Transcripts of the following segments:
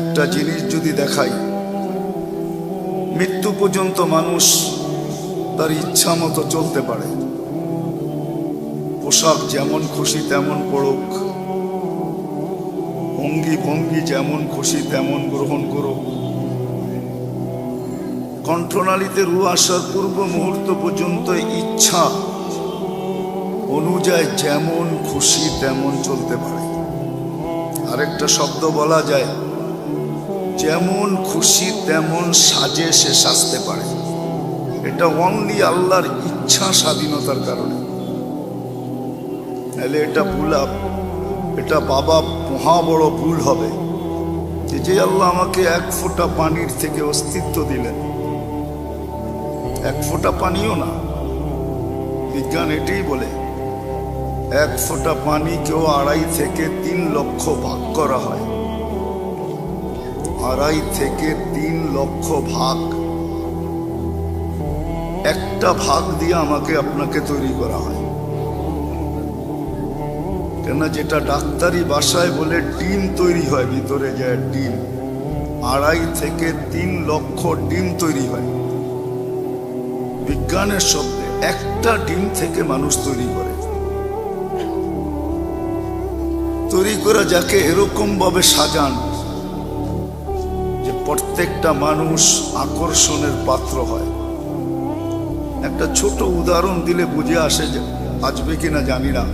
একটা জিনিস যদি দেখাই, মৃত্যু পর্যন্ত মানুষ তার ইচ্ছা মতো চলতে পারে। পোশাক যেমন খুশি তেমন পড়ুক ভঙ্গি ভঙ্গি যেমন খুশি তেমন গ্রহণ করুক। কণ্ঠনালীতে রু আসার পূর্ব মুহূর্ত পর্যন্ত ইচ্ছা অনুযায়ী যেমন খুশি তেমন চলতে পারে। আরেকটা শব্দ বলা যায় যেমন খুশি, তেমন সাজে সে সাজতে পারে। এটা অনলি আল্লাহর ইচ্ছা স্বাধীনতার কারণে। তাহলে এটা ভুল এটা বাবা মহা বড় ভুল হবে। যে আল্লাহ আমাকে এক ফোঁটা পানির থেকে অস্তিত্ব দিলেন। এক ফোঁটা পানিও না। বিজ্ঞান এটাই বলে, এক ফোঁটা পানি কেউ আড়াই থেকে তিন লক্ষ ভাগ করা হয়। আড়াই থেকে তিন লক্ষ ভাগ। একটা ভাগ দিয়ে আমাকে আপনাকে তৈরি করা হয়। কেন যেটা ডাক্তারি বাসায় বলে ডিম তৈরি হয়, ভিতরে যায় ডিম। আড়াই থেকে তিন লক্ষ ডিম তৈরি হয়। বিজ্ঞানের শব্দে একটা ডিম থেকে মানুষ তৈরি করে। তৈরি করা যাকে এরকম ভাবে সাজান প্রত্যেকটা মানুষ আকর্ষণের পাত্র হয়। একটা ছোট উদাহরণ দিলে বুঝে আসে যে আসবে কিনা জানি না।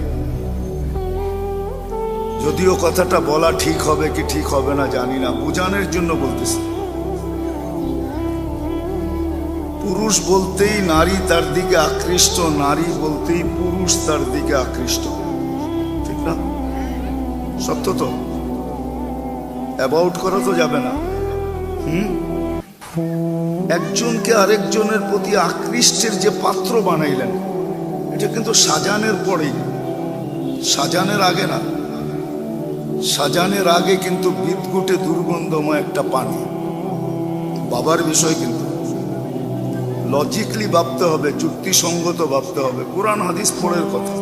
যদিও কথাটা বলা ঠিক হবে কি ঠিক হবে না জানি না, বুঝানোর জন্য বলতেছি। পুরুষ বলতেই নারী তার দিকে আকৃষ্ট, নারী বলতেই পুরুষ তার দিকে আকৃষ্ট। ঠিক না? সত্য তো? অ্যাবাউট করা তো যাবে না। একজনকে আরেকজনের প্রতি আকৃষ্টের যে পাত্র বানাইলেন, এটা কিন্তু সাজানের পরেই। সাজানের আগে না, সাজানের আগে কিন্তু বিদগুটে দুর্গন্ধময় একটা পানি। বাবার বিষয় কিন্তু। লজিকলি ভাবতে হবে, যুক্তিসঙ্গত ভাবতে হবে। কোরআন, হাদিস পড়ের কথা।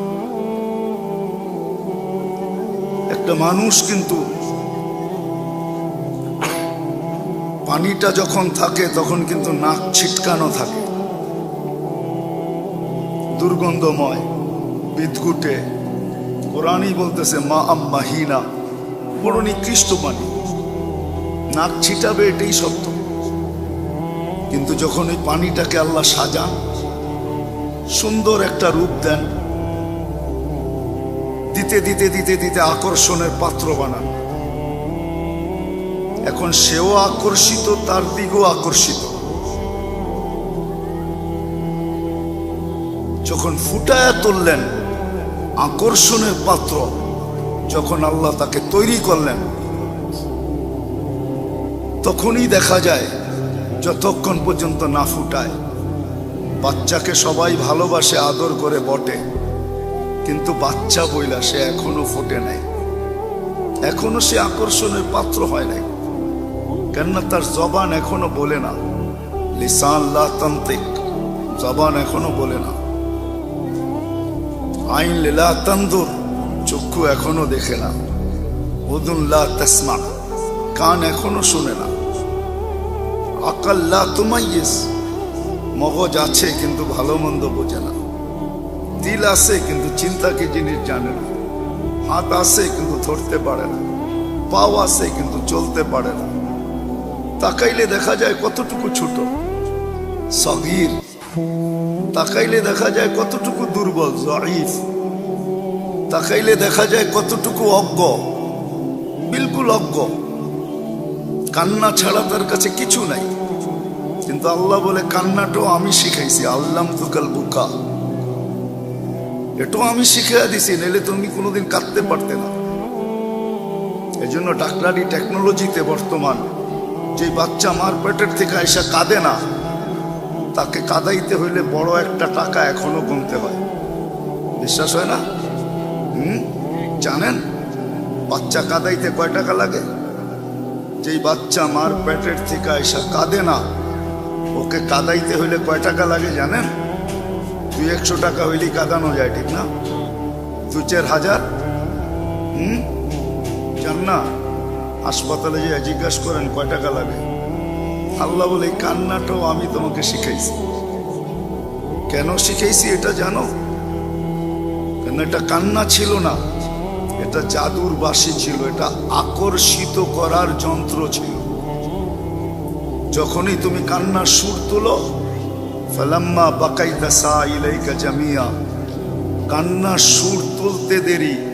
একটা মানুষ কিন্তু পানিটা যখন থাকে, তখন কিন্তু নাক ছিটকানো থাকে। দুর্গন্ধময় বিদগুটে কোরআনই বলতেছে, মা আম্মাহিনা বড় নিকৃষ্ট পানি। নাক ছিটাবে এটাই সত্য। কিন্তু যখন ওই পানিটাকে আল্লাহ সাজান, সুন্দর একটা রূপ দেন, দিতে দিতে দিতে দিতে আকর্ষণের পাত্র বানান। এখন সেও আকর্ষিত, তার দিকেও আকর্ষিত। যখন ফুটায়া তুললেন, আকর্ষণের পাত্র, যখন আল্লাহ তাকে তৈরি করলেন, তখনই দেখা যায়, যতক্ষণ পর্যন্ত না ফুটায়, বাচ্চাকে সবাই ভালোবাসে, আদর করে, বটে। কিন্তু বাচ্চা বইলা সে এখনও ফোটে নাই। এখনও সে আকর্ষণের পাত্র হয় নাই। কেননা তার জবান এখনও বলে না। লিসান লা তান্ত্রিক জবান এখনও বলে না। আইন লীলা তন্দুর চক্ষু এখনও দেখে না। উদুল্লা তসমা, কান এখনও শুনে না। আকাল্লা তুমাইয়েস মগজ আছে কিন্তু ভালো মন্দ বোঝে না। দিল আছে কিন্তু চিন্তাকে জিনিস জানে না। হাত আছে কিন্তু ধরতে পারে না। পাও আছে কিন্তু চলতে পারে না। তাকাইলে দেখা যায় কতটুকু ছোট। সগির, তাকাইলে দেখা যায় কতটুকু দুর্বল, জয়ীফ। তাকাইলে দেখা যায় কতটুকু অজ্ঞ, বিলকুল অজ্ঞ। কান্না ছাড়া তার কাছে কিছু নাই। কিন্তু আল্লাহ বলে, কান্নাটাও আমি শিখাইছি আল্লাম তুকাল বুকা। এটাও আমি শিখিয়ে দিছি নাহলে তুমি কোনোদিন কাঁদতে পারতে না। এই জন্য ডাক্তারি টেকনোলজিতে বর্তমান যে বাচ্চা মার পেটের থেকে এসে কাঁদে না, তাকে কাদাইতে হইলে বড় একটা টাকা এখনও গুনতে হয়। বিশ্বাস হয় না? হুম? জানেন? বাচ্চা কাদাইতে কয় টাকা লাগে? যেই বাচ্চা মার পেটের থেকে এসে কাঁদে না, ওকে কাদাইতে হইলে কয় টাকা লাগে জানেন? দুই একশো টাকা হইলেই কাঁদানো যায়, ঠিক না? দু চার হাজার? হুম? জান না? হাসপাতালে যে জিজ্ঞাসা করেন, কয় টাকা লাগে? আল্লাহ বলে, এই কান্নাটাও আমি তোমাকে শিখাইছি। কেন শিখাইছি এটা জানো? কেন, এটা কান্না ছিল না। এটা জাদুর বাসি ছিল, এটা আকর্ষিত করার যন্ত্র ছিল। যখনই তুমি কান্নার সুর তুলো, ফালাম্মা বাকাইতা সা ইলাইকা জামিয়া। কান্নার সুর তুলতে দেরি।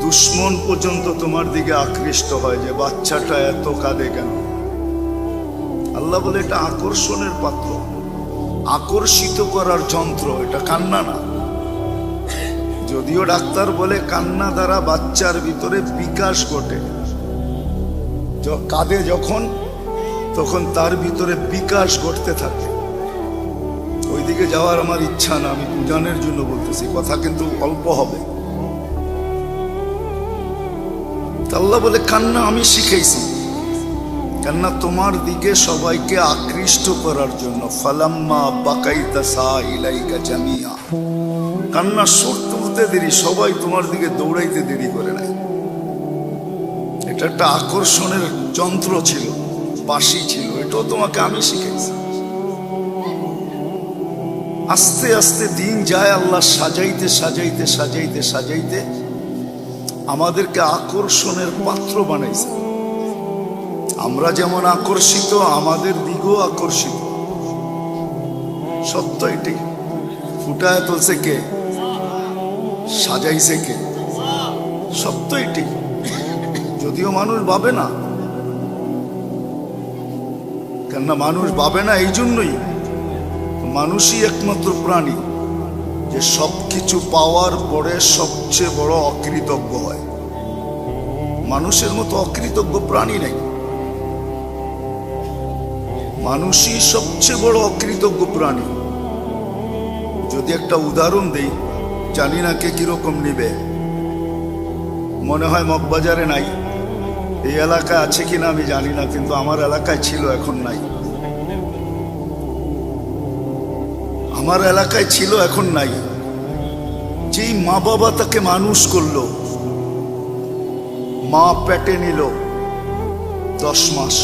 দুশ্মন পর্যন্ত তোমার দিকে আকৃষ্ট হয় যে বাচ্চাটা এত কাঁদে কেন? আল্লাহ বলে, এটা আকর্ষণের পাত্র। আকর্ষিত করার যন্ত্র, এটা কান্না না। যদিও ডাক্তার বলে, কান্না দ্বারা বাচ্চার ভিতরে বিকাশ ঘটে। কাঁদে যখন, তখন তার ভিতরে বিকাশ ঘটতে থাকে। ওইদিকে যাওয়ার আমার ইচ্ছা না, আমি বুঝানোর জন্য বলতেছি, কথা কিন্তু অল্প হবে। আল্লাহ বলে, কান্না আমি শিখাইছি। কান্না তোমার দিকে সবাইকে আকৃষ্ট করার জন্য। ফালাম্মা বাকাইতা সা জামিয়া। কান্না সুর তুলতে দেরি, সবাই তোমার দিকে দৌড়াইতে দেরি করে নাই। এটা একটা আকর্ষণের যন্ত্র ছিল বাসি ছিল, এটাও তোমাকে আমি শিখেছি আস্তে আস্তে দিন যায়, আল্লাহ সাজাইতে সাজাইতে সাজাইতে সাজাইতে আমাদেরকে আকর্ষণের পাত্র বানাইছে। আমরা যেমন আকর্ষিত, আমাদের দিকেও আকর্ষিত। সত্য এটি ফুটায় তুলছে কে? সাজাইছে কে? সত্য এটি যদিও মানুষ ভাবে না। কেননা মানুষ ভাবে না এই জন্যই মানুষই একমাত্র প্রাণী। যে সবকিছু পাওয়ার পরে সবচেয়ে বড় অকৃতজ্ঞ হয়। মানুষের মতো অকৃতজ্ঞ প্রাণী নেই। মানুষই সবচেয়ে বড় অকৃতজ্ঞ প্রাণী। যদি একটা উদাহরণ দেই, জানি না কে কীরকম নিবে। মনে হয় মগবাজারে নাই। এই এলাকায় আছে কিনা আমি জানি না, কিন্তু আমার এলাকায় ছিল, এখন নাই। আমার এলাকায় ছিল, এখন নাই। যেই মা বাবা তাকে মানুষ করল, মা পেটে নিল দশ মাস,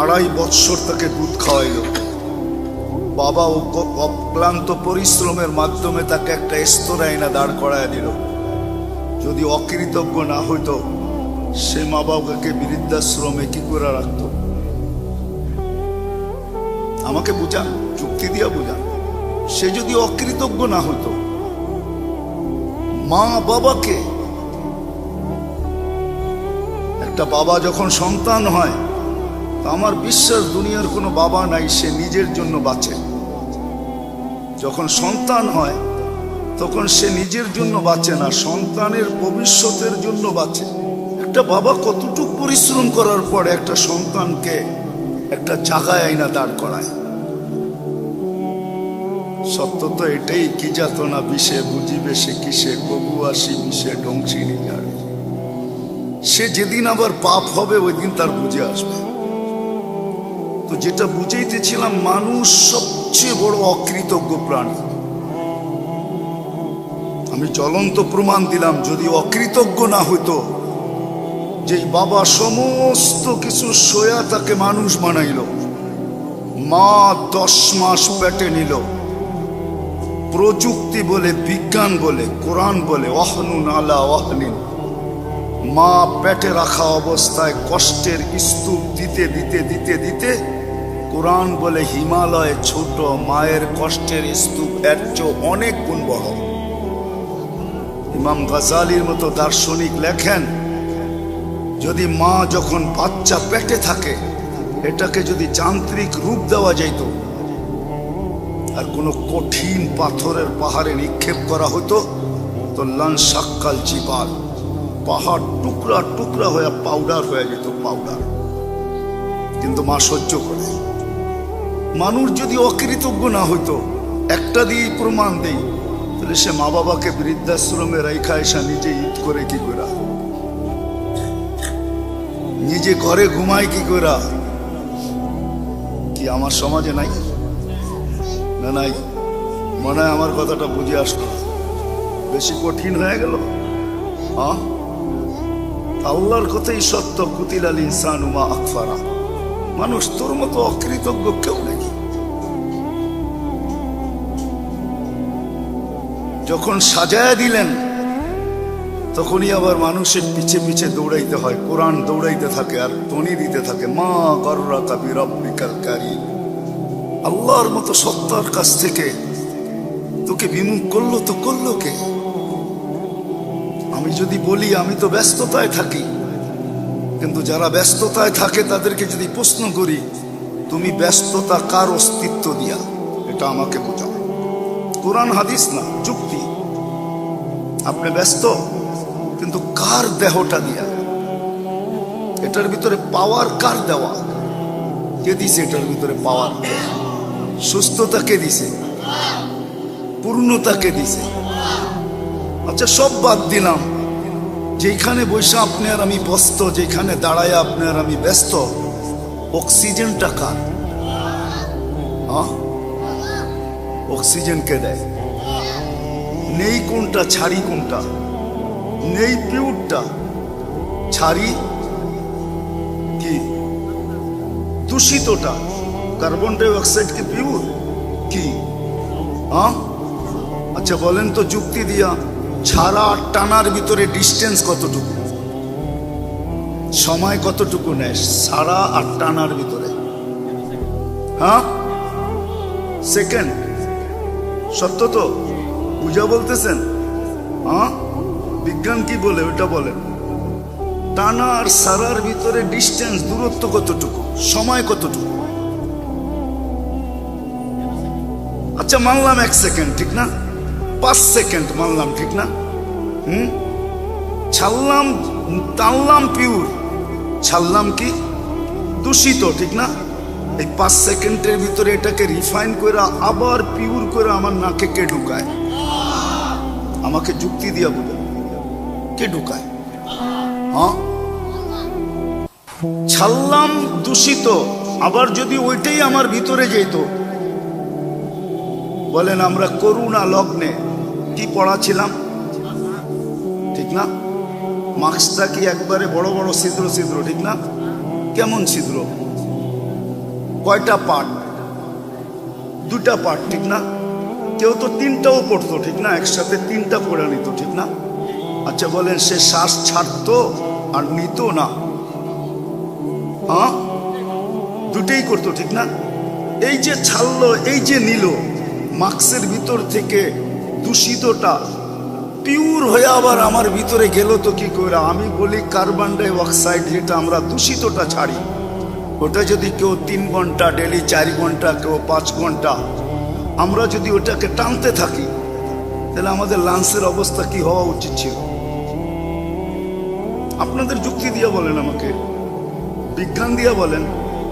আড়াই বৎসর তাকে দুধ খাওয়াইল। বাবা অক্লান্ত পরিশ্রমের মাধ্যমে তাকে একটা স্তরায় না দাঁড় করায় দিল। যদি অকৃতজ্ঞ না হইতো, সে মা বাবাকে বৃদ্ধাশ্রমে কি করে রাখত? আমাকে বুঝান যুক্তি দিয়া বুঝান সে যদি অকৃতজ্ঞ না হতো মা বাবাকে, একটা বাবা যখন সন্তান হয় আমার বিশ্বাস দুনিয়ার কোনো বাবা নাই, সে নিজের জন্য বাঁচে। যখন সন্তান হয়, তখন সে নিজের জন্য বাঁচে না, সন্তানের ভবিষ্যতের জন্য বাঁচে। একটা বাবা কতটুক পরিশ্রম করার পরে একটা সন্তানকে একটা জায়গায় আইনা দাঁড় করায়। সত্য তো এটাই, কি যাত না বিষে বুঝিবে সে কিসে, কবু আসি বিষে ডংসিনি যার সে যেদিন আবার পাপ হবে ওই দিন তার বুঝে আসবে। তো যেটা বুঝাইতেছিলাম, মানুষ সবচেয়ে বড় অকৃতজ্ঞ প্রাণী। আমি জ্বলন্ত প্রমাণ দিলাম, যদি অকৃতজ্ঞ না হইতো যে বাবা সমস্ত কিছু সয়া তাকে মানুষ বানাইল। মা দশ মাস পেটে নিল। প্রযুক্তি বলে, বিজ্ঞান বলে, কোরআন বলে অহনুন আলা অহনিন মা পেটে রাখা অবস্থায় কষ্টের স্তূপ দিতে দিতে দিতে দিতে কোরআন বলে, হিমালয় ছোট মায়ের কষ্টের স্তূপ এর অনেক গুণ বড় ইমাম গাজালির মতো দার্শনিক লেখেন যদি মা যখন বাচ্চা পেটে থাকে, এটাকে যদি যান্ত্রিক রূপ দেওয়া যেত আর কোনো কঠিন পাথরের পাহাড়ে নিক্ষেপ করা হতো, তো লান সাক্কাল জিবাল, পাহাড় টুকরা টুকরা হয়ে পাউডার হয়ে যেত পাউডার কিন্তু মা সহ্য করে। মানুষ যদি অকৃতজ্ঞ না হইতো, একটা দিয়েই প্রমাণ দেই, তাহলে সে মা বাবাকে বৃদ্ধাশ্রমে রেখা এসা নিজে ঈদ করে কি করে? নিজে ঘরে ঘুমায় কি করে কি আমার সমাজে নাই? না নাই? মনে হয় আমার কথাটা বুঝে আসলো। বেশি কঠিন হয়ে গেল। আল্লাহর কথাই সত্য কুতিলাল ইনসান উমা আকফারা। মানুষ তোর মতো অকৃতজ্ঞ কেউ নেই। যখন সাজায়া দিলেন তখনই আবার মানুষের পিছে পিছে দৌড়াইতে হয়, কোরআন দৌড়াইতে থাকে আর টনি দিতে থাকে, মা গররা কাবি রব্বিকাল কারি আল্লাহর মতো সত্তার কাছ থেকে তোকে বিমুখ করল তো করল কে? আমি যদি বলি, আমি তো ব্যস্ততায় থাকি। কিন্তু যারা ব্যস্ততায় থাকে, তাদেরকে যদি প্রশ্ন করি, তুমি ব্যস্ততা কার অস্তিত্ব দিয়া? এটা আমাকে বোঝাও। কোরআন হাদিস না, যুক্তি। আপনি ব্যস্ত? কিন্তু কার দেহটা দিয়া এটার ভিতরে পাওয়ার কার দেওয়া? কে দিছে এটার ভিতরে পাওয়ার? সুস্থতা কে দিছে? পূর্ণতা কে দিছে? আচ্ছা সব বাদ দিলাম। যেখানে বসে আপনি আর আমি ব্যস্ত যেখানে দাঁড়ায় আপনি আর আমি ব্যস্ত, অক্সিজেনটা কার? অক্সিজেন কে দেয়? নেই কোনটা, ছাড়ি কোনটা? নেই পিউরটা। ছাড়ি কি? দূষিতটা। কার্বন ডাই অক্সাইড কি পিউর? কি? হ্যাঁ আচ্ছা বলেন তো যুক্তি দিয়া, ছাড়া আর টানার ভিতরে ডিস্টেন্স কতটুকু? সময় কতটুকু নেয় সারা আর টানার ভিতরে? হ্যাঁ? সেকেন্ড সত্য তো? পূজা বলতেছেন? হ্যাঁ বিজ্ঞান কি বলে, ওটা বলেন টানা আর সারার ভিতরে ডিস্টেন্স দূরত্ব কতটুকু, সময় কতটুকু? আচ্ছা মানলাম এক সেকেন্ড ঠিক না? পাঁচ সেকেন্ড মানলাম, ঠিক না? হুম? ছাড়লাম, টানলাম পিউর ছাড়লাম কি? দূষিত, ঠিক না? এই পাঁচ সেকেন্ডের ভিতরে এটাকে রিফাইন করে আবার পিউর করে আমার নাকে কে ঢুকায়? আমাকে যুক্তি দিয়া বলে। কে ঢুকায়? হ্যাঁ? ছাড়লাম দূষিত, আবার যদি ওইটাই আমার ভিতরে যেত। বলেন আমরা করুণা লগ্নে কি পড়াছিলাম? ঠিক না? মাস্কটা কি একবারে বড় বড় ছিদ্র ছিদ্র, ঠিক না? কেমন ছিদ্র? কয়টা পার্ট? দুটা পার্ট, ঠিক না? কেউ তো তিনটাও পড়তো, ঠিক না? একসাথে তিনটা পড়ে নিত, ঠিক না? আচ্ছা বলেন, সে শ্বাস ছাড়তো আর নিত না। হ্যাঁ? দুটেই করতো, ঠিক না? এই যে ছাড়লো, এই যে নিল, মাস্কের ভিতর থেকে দূষিতটা পিওর হয়ে আবার আমার ভিতরে গেল তো কি করে? আমি বলি কার্বন ডাই অক্সাইড যেটা আমরা দূষিতটা ছাড়ি, ওটা যদি কেউ তিন ঘণ্টা ডেলি চার ঘণ্টা, কেউ পাঁচ ঘণ্টা, আমরা যদি ওটাকে টানতে থাকি, তাহলে আমাদের লাংসের অবস্থা কি হওয়া উচিত ছিল? আপনাদের যুক্তি দিয়ে বলেন আমাকে। বিজ্ঞান দিয়ে বলেন,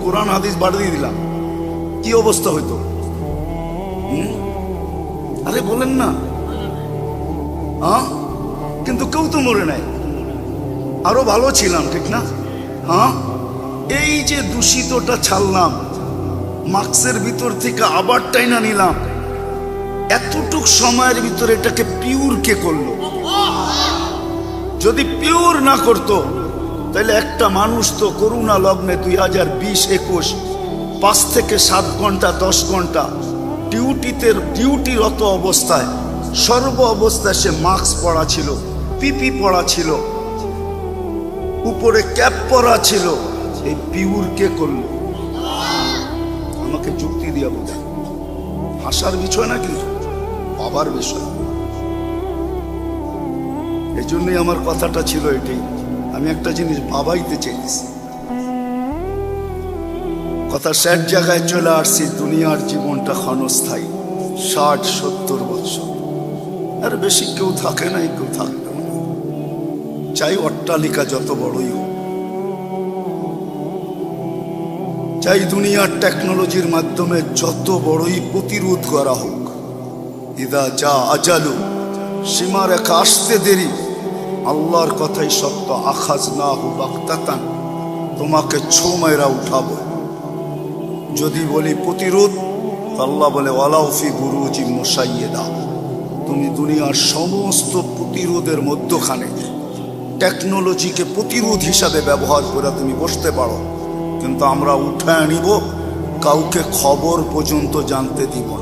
কোরআন, হাদিস বাড়িয়ে দিলাম। কি অবস্থা হইতো? আরে বলেন না। হ্যাঁ কিন্তু কেউ তো মরে নাই। আরও ভালো ছিলাম, ঠিক না? হ্যাঁ এই যে দূষিতটা ছাড়লাম, মাস্কের ভিতর থেকে আবার টাইনা নিলাম, এতটুক সময়ের ভিতরে এটাকে পিউর কে করল? যদি পিওর না করতো, তাহলে একটা মানুষ তো করুণা লগ্নে দুই হাজার বিশ একুশ, পাঁচ থেকে সাত ঘণ্টা, দশ ঘণ্টা ডিউটিতে ডিউটিরত অবস্থায়, সর্ব অবস্থায় সে মাস্ক পরা ছিল, পিপি পরা ছিল, উপরে ক্যাপ পরা ছিল, এই পিউর কে করল? আমাকে যুক্তি দিয়া বোঝা হাসার বিষয় না কিন্তু বাবার বিষয়। এই জন্যই আমার কথাটা ছিল এটাই আমি একটা জিনিস ভাবাইতে চেয়েছি কথা ষাট জায়গায় চলে আসছি, দুনিয়ার জীবনটা ক্ষণস্থায়ী, ষাট, সত্তর বছর। আর বেশি কেউ থাকে নাই, কেউ থাকবে না। চাই অট্টালিকা যত বড়ই হোক। চাই দুনিয়ার টেকনোলজির মাধ্যমে যত বড়ই প্রতিরোধ করা হোক। ইদা যা আজালু, সীমারেখা আসতে দেরি আল্লাহর কথাই সত্য আখাজ না হু বাক্তাতান তোমাকে ছো মেয়েরা উঠাবো। যদি বলি প্রতিরোধ আল্লাহ বলে ওয়ালাউফি গুরুজি মোসাইয়ে দাও তুমি দুনিয়ার সমস্ত প্রতিরোধের মধ্যখানে টেকনোলজিকে প্রতিরোধ হিসাবে ব্যবহার করে তুমি বসতে পারো। কিন্তু আমরা উঠে আনিব, কাউকে খবর পর্যন্ত জানতে দিব না।